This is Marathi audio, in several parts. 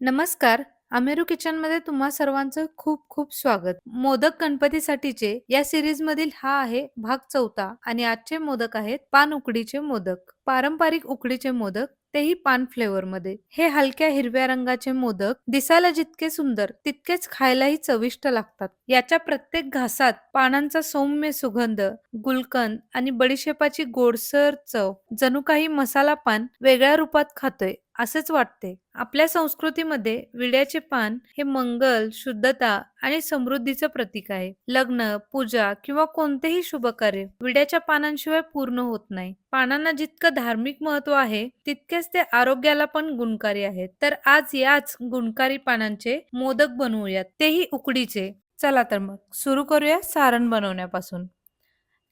नमस्कार. अमेरू किचनमध्ये तुम्हा सर्वांचं खूप खूप स्वागत. मोदक गणपतीसाठीचे या सीरीजमधील हा आहे भाग चौथा आणि आजचे मोदक आहेत पान उकडीचे मोदक. पारंपरिक उकडीचे मोदक तेही पान फ्लेवरमध्ये. हे हलक्या हिरव्या रंगाचे मोदक दिसायला जितके सुंदर तितकेच खायलाही चविष्ट लागतात. याच्या प्रत्येक घासात पानांचा सौम्य सुगंध, गुलकंद आणि बडीशेपाची गोडसर चव जणू काही मसाला पान वेगळ्या रूपात खातोय असेच वाटते. आपल्या संस्कृतीमध्ये विड्याचे पान हे मंगल, शुद्धता आणि समृद्धीचं प्रतीक आहे. लग्न, पूजा किंवा कोणतेही शुभ कार्य विड्याच्या पानांशिवाय पूर्ण होत नाही. पानांना जितकं धार्मिक महत्त्व आहे तितकेच ते आरोग्याला पण गुणकारी आहेत. तर आज याच गुणकारी पानांचे मोदक बनवूयात तेही उकडीचे. चला तर मग सुरू करूया सारण बनवण्यापासून.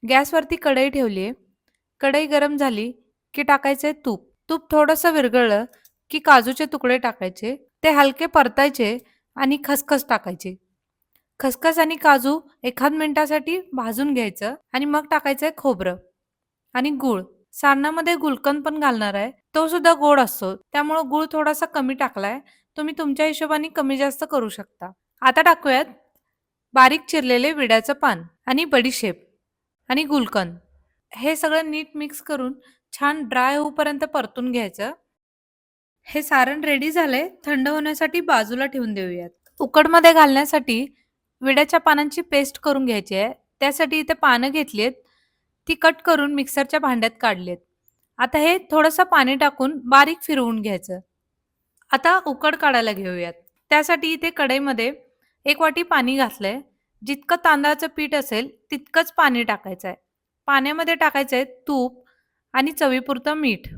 गॅसवरती कढई ठेवलीये. कढई गरम झाली की टाकायचंय तूप. तूप थोडंसं विरघळलं की काजूचे तुकडे टाकायचे. ते हलके परतायचे आणि खसखस टाकायचे खसखस आणि काजू एखाद मिनिटासाठी भाजून घ्यायचं आणि मग टाकायचं खोबरं आणि गूळ. सारणामध्ये गुलकंद पण घालणार आहे. तो सुद्धा गोड असतो. त्यामुळं गूळ थोडासा कमी टाकलाय. तुम्ही तुमच्या हिशोबाने कमी जास्त करू शकता. आता टाकूयात बारीक चिरलेले विड्याचं पान आणि बडीशेप आणि गुलकंद. हे सगळं नीट मिक्स करून छान ड्राय होऊपर्यंत परतून घ्यायचं. हे सारण रेडी झालंय. थंड होण्यासाठी बाजूला ठेवून देऊयात. उकडमध्ये घालण्यासाठी विड्याच्या पानांची पेस्ट करून घ्यायची आहे. त्यासाठी इथे पानं घेतलीत. ती कट करून मिक्सरच्या भांड्यात काढलीत. आता हे थोडंसं पाणी टाकून बारीक फिरवून घ्यायचं. आता उकड काढायला घेऊयात. त्यासाठी इथे कढईमध्ये एक वाटी पाणी घातलंय. जितकं तांदळाचं पीठ असेल तितकंच पाणी टाकायचं आहे. पाण्यामध्ये टाकायचं आहे तूप आणि चवीपुरतं मीठ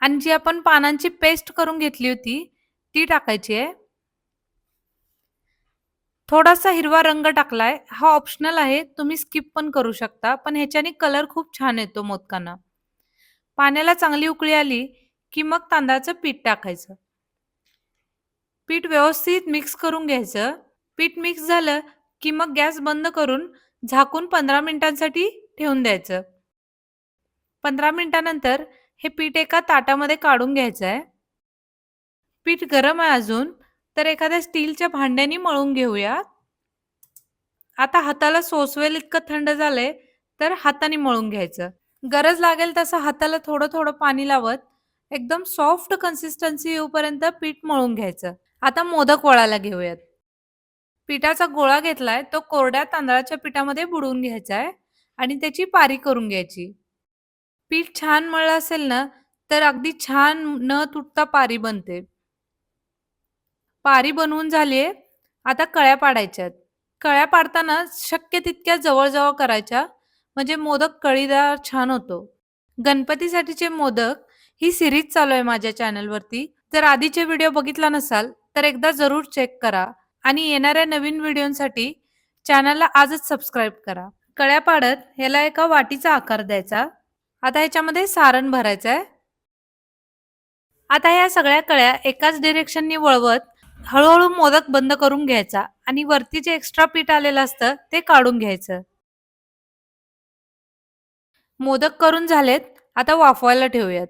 आणि जी आपण पानांची पेस्ट करून घेतली होती ती टाकायची आहे. थोडासा हिरवा रंग टाकलाय. हा ऑप्शनल आहे. तुम्ही स्किप पण करू शकता. पण ह्याच्याने कलर खूप छान येतो मोदकांना. पाण्याला चांगली उकळी आली की मग तांदळाचं पीठ टाकायचं. पीठ व्यवस्थित मिक्स करून घ्यायचं. पीठ मिक्स झालं की मग गॅस बंद करून झाकून 15 मिनिटांसाठी ठेवून द्यायचं. 15 मिनिटानंतर हे पीठ एका ताटामध्ये काढून घ्यायचं आहे. पीठ गरम आहे अजून तर एखाद्या स्टीलच्या भांड्याने मळून घेऊया. आता हाताला सोसवेल इतकं थंड झालंय तर हाताने मळून घ्यायचं. गरज लागेल तसं हाताला थोडं थोडं पाणी लावत एकदम सॉफ्ट कन्सिस्टन्सी येऊपर्यंत पीठ मळून घ्यायचं. आता मोदक वळायला घेऊयात. पिठाचा गोळा घेतलाय तो कोरड्या तांदळाच्या पिठामध्ये बुडवून घ्यायचा आहे आणि त्याची पारी करून घ्यायची. पीठ छान मळलं असेल ना तर अगदी छान न तुटता पारी बनते. पारी बनवून झालीये. आता कळ्या पाडायच्यात. कळ्या पाडताना शक्य तितक्या जवळजवळ करायच्या म्हणजे मोदक कळीदार छान होतो. गणपतीसाठीचे मोदक ही सीरीज चालू आहे माझ्या चॅनलवरती. जर आधीचे व्हिडिओ बघितला नसाल तर एकदा जरूर चेक करा आणि येणाऱ्या नवीन व्हिडिओंसाठी चॅनलला आजच सबस्क्राईब करा. कळ्या पाडत ह्याला एका वाटीचा आकार द्यायचा. आता ह्याच्यामध्ये सारण भरायचं आहे आता ह्या सगळ्या कळ्या एकाच डिरेक्शननी वळवत हळूहळू मोदक बंद करून घ्यायचा आणि वरती जे एक्स्ट्रा पीठ आलेलं असतं ते काढून घ्यायचं. मोदक करून झालेत. आता वाफवायला ठेवूयात.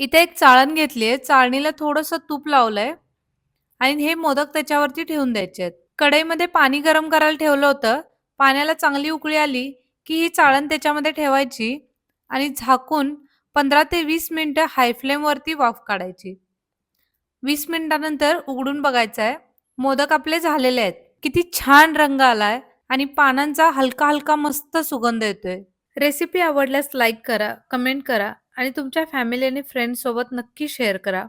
इथे एक चाळण घेतलीये. चाळणीला थोडंसं तूप लावलंय आणि हे मोदक त्याच्यावरती ठेवून द्यायचे आहेत. कढईमध्ये पाणी गरम करायला ठेवलं होतं. पाण्याला चांगली उकळी आली की ही चाळण त्याच्यामध्ये ठेवायची आणि झाकून 15 ते वीस मिनटं हाय फ्लेमवरती वाफ काढायची. वीस मिनिटानंतर उघडून बघायचं आहे मोदक आपले झालेले आहेत. किती छान रंग आलाय आणि पानांचा हलका-हलका मस्त सुगंध येतोय. रेसिपी आवडल्यास लाईक करा, कमेंट करा आणि तुमच्या फॅमिली आणि फ्रेंड्ससोबत नक्की शेअर करा.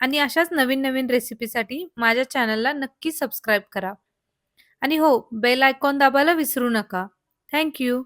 आणि अशाच नवीन-नवीन रेसिपीसाठी माझ्या चॅनलला नक्की सबस्क्राईब करा. आणि हो बेल आयकॉन दाबायला विसरू नका. Thank you.